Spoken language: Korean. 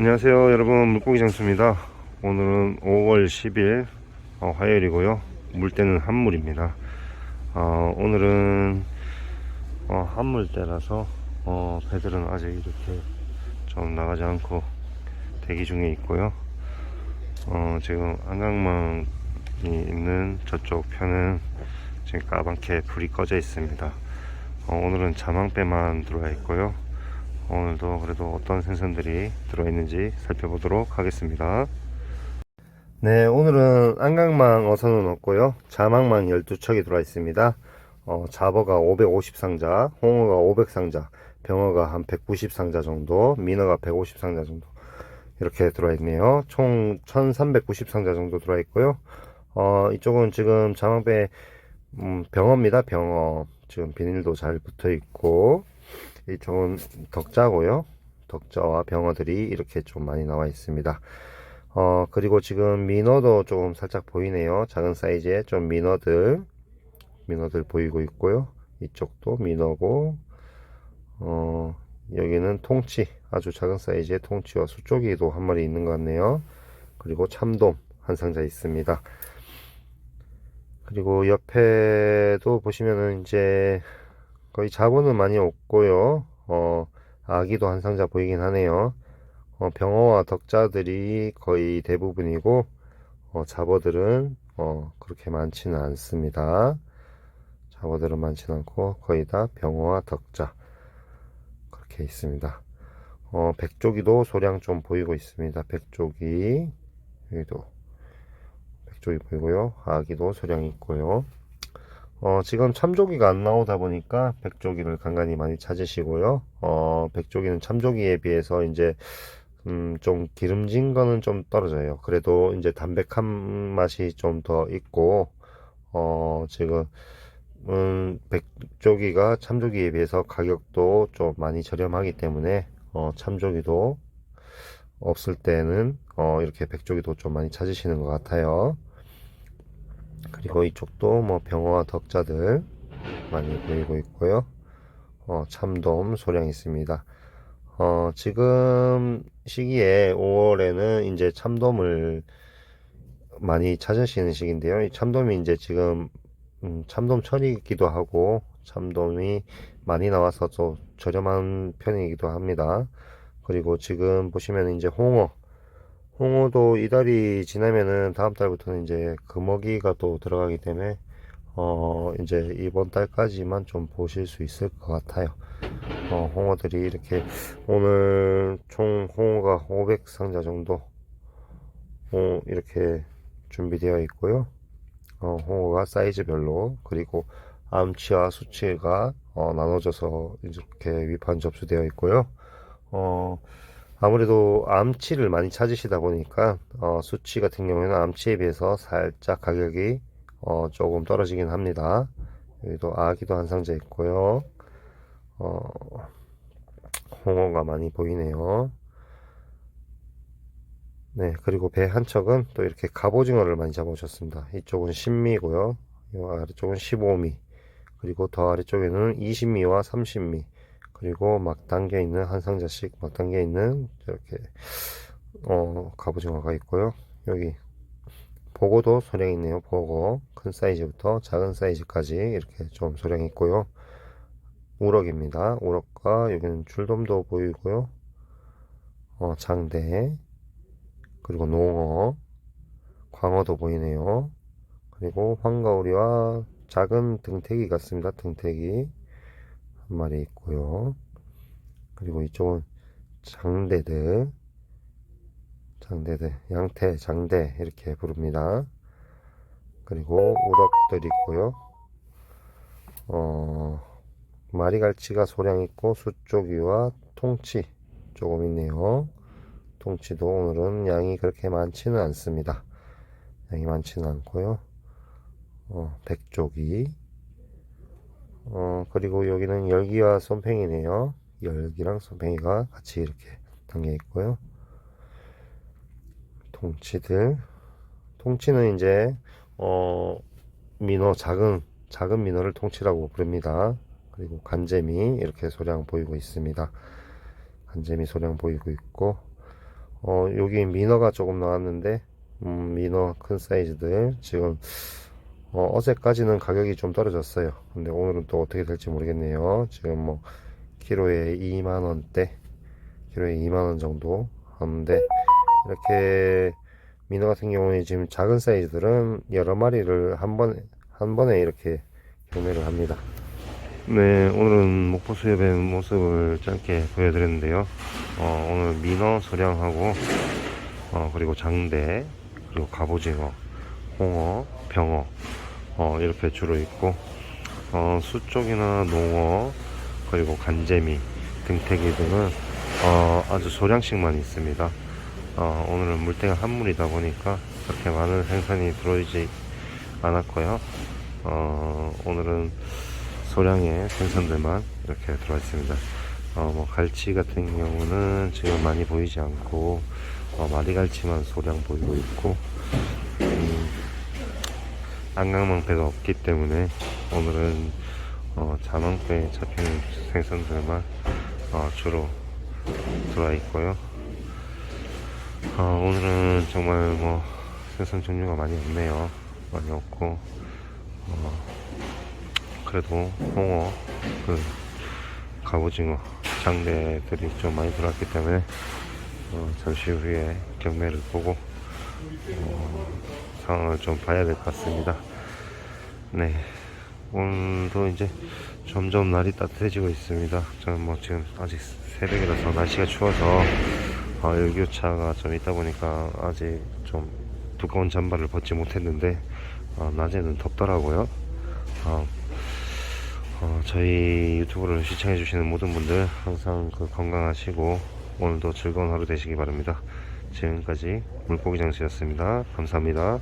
안녕하세요 여러분. 물고기 장수입니다. 오늘은 5월 10일 어, 화요일이고요. 물때는 한물입니다. 어, 오늘은 어, 한물때라서 어, 배들은 아직 이렇게 좀 나가지 않고 대기 중에 있고요. 어, 지금 안강망이 있는 저쪽 편은 지금 까맣게 불이 꺼져 있습니다. 어, 오늘은 자망배만 들어와 있고요 오늘도 그래도 어떤 생선들이 들어있는지 살펴보도록 하겠습니다. 네, 오늘은 안강망 어선은 없고요. 자망망 12척이 들어와 있습니다. 어, 잡어가 550상자, 홍어가 500상자, 병어가 한 190상자 정도, 민어가 150상자 정도 이렇게 들어와 있네요. 총 1390상자 정도 들어와 있고요. 어, 이쪽은 지금 자망배 음, 병어입니다. 병어. 지금 비닐도 잘 붙어 있고 이쪽은 덕자고요. 덕자와 병어들이 이렇게 좀 많이 나와 있습니다. 어, 그리고 지금 민어도 조금 살짝 보이네요. 작은 사이즈의 좀 민어들, 민어들 보이고 있고요. 이쪽도 민어고, 어, 여기는 통치, 아주 작은 사이즈의 통치와 수조기도 한 마리 있는 것 같네요. 그리고 참돔 한 상자 있습니다. 그리고 옆에도 보시면은 이제 거의 자본은 많이 없고요. 어, 아기도 한 상자 보이긴 하네요. 어, 병어와 덕자들이 거의 대부분이고, 어, 잡어들은, 어, 그렇게 많지는 않습니다. 잡어들은 많지는 않고, 거의 다 병어와 덕자. 그렇게 있습니다. 어, 백조기도 소량 좀 보이고 있습니다. 백조기. 여기도. 백조기 보이고요. 아기도 소량 있고요. 어, 지금 참조기가 안 나오다 보니까 백조기를 간간히 많이 찾으시고요. 어, 백조기는 참조기에 비해서 이제 음, 좀 기름진 거는 좀 떨어져요. 그래도 이제 담백한 맛이 좀 더 있고 어, 지금 음, 백조기가 참조기에 비해서 가격도 좀 많이 저렴하기 때문에 어, 참조기도 없을 때는 어, 이렇게 백조기도 좀 많이 찾으시는 것 같아요. 그리고 이쪽도 뭐 병어와 덕자들 많이 보이고 있고요. 어, 참돔 소량 있습니다. 어, 지금 시기에 5월에는 이제 참돔을 많이 찾으시는 시기인데요. 이 참돔이 이제 지금 음, 참돔철이기도 하고 참돔이 많이 나와서 또 저렴한 편이기도 합니다. 그리고 지금 보시면 이제 홍어 홍어도 이달이 지나면은 다음 달부터는 이제 금어기가 또 들어가기 때문에 어 이제 이번 달까지만 좀 보실 수 있을 것 같아요. 어 홍어들이 이렇게 오늘 총 홍어가 500 상자 정도 어, 이렇게 준비되어 있고요. 어 홍어가 사이즈별로 그리고 암치와 수치가 어, 나눠져서 이렇게 위판 접수되어 있고요. 어 아무래도 암치를 많이 찾으시다 보니까 어, 수치 같은 경우에는 암치에 비해서 살짝 가격이 어, 조금 떨어지긴 합니다. 여기도 아기도 한 상자 있고요. 어, 홍어가 많이 보이네요. 네, 그리고 배 한 척은 또 이렇게 갑오징어를 많이 잡아오셨습니다. 이쪽은 10미고요. 이 아래쪽은 15미. 그리고 더 아래쪽에는 20미와 30미. 그리고 막 담겨 있는 한 상자씩 막 담겨 있는 이렇게 어 갑오징어가 있고요. 여기 보고도 소량 있네요. 보고 큰 사이즈부터 작은 사이즈까지 이렇게 좀 소량 있고요. 우럭입니다. 우럭과 여기는 줄돔도 보이고요. 어 장대 그리고 농어 광어도 보이네요. 그리고 황가오리와 작은 등태기 같습니다. 등태기 한 마리 있고요. 그리고 이쪽은 장대들, 장대들, 양태, 장대 이렇게 부릅니다. 그리고 우럭들 있고요. 어, 마리갈치가 소량 있고 수조기와 통치 조금 있네요. 통치도 오늘은 양이 그렇게 많지는 않습니다. 양이 많지는 않고요. 어, 백조기 어, 그리고 여기는 열기와 솜팽이네요. 열기랑 솜팽이가 같이 이렇게 담겨 있고요. 통치들. 통치는 이제, 어, 민어, 작은, 작은 민어를 통치라고 부릅니다. 그리고 간재미, 이렇게 소량 보이고 있습니다. 간재미 소량 보이고 있고, 어, 여기 민어가 조금 나왔는데, 음, 민어 큰 사이즈들. 지금, 어, 어제까지는 가격이 좀 떨어졌어요. 근데 오늘은 또 어떻게 될지 모르겠네요. 지금 뭐, 키로에 2만원대, 키로에 2만원 정도 하는데, 이렇게, 민어 같은 경우에 지금 작은 사이즈들은 여러 마리를 한 번에, 한 번에 이렇게 경매를 합니다. 네, 오늘은 목포 수협의 모습을 짧게 보여드렸는데요. 어, 오늘 민어 소량하고, 어, 그리고 장대, 그리고 갑오징어, 홍어, 병어, 어, 이렇게 주로 있고, 어, 수 쪽이나 농어, 그리고 간재미, 등태기 등은, 어, 아주 소량씩만 있습니다. 어, 오늘은 물때가 한물이다 보니까 그렇게 많은 생선이 들어오지 않았고요. 어, 오늘은 소량의 생선들만 이렇게 들어와 있습니다. 어, 뭐 갈치 같은 경우는 지금 많이 보이지 않고 어, 마리갈치만 소량 보이고 있고 음, 안강망패가 없기 때문에 오늘은 어, 자망배에 잡히는 생선들만 어, 주로 들어와 있고요. 어, 오늘은 정말 뭐 생선 종류가 많이 없네요. 많이 없고 어, 그래도 홍어, 그 갑오징어, 장대들이 좀 많이 들어왔기 때문에 어, 잠시 후에 경매를 보고 어, 상황을 좀 봐야 될 것 같습니다. 네, 오늘도 이제 점점 날이 따뜻해지고 있습니다. 저는 뭐 지금 아직 새벽이라서 날씨가 추워서 어, 일교차가 좀 있다 보니까 아직 좀 두꺼운 잠바를 벗지 못했는데 어, 낮에는 덥더라고요. 어, 어, 저희 유튜브를 시청해주시는 모든 분들 항상 그 건강하시고 오늘도 즐거운 하루 되시기 바랍니다. 지금까지 물고기 장수였습니다. 감사합니다.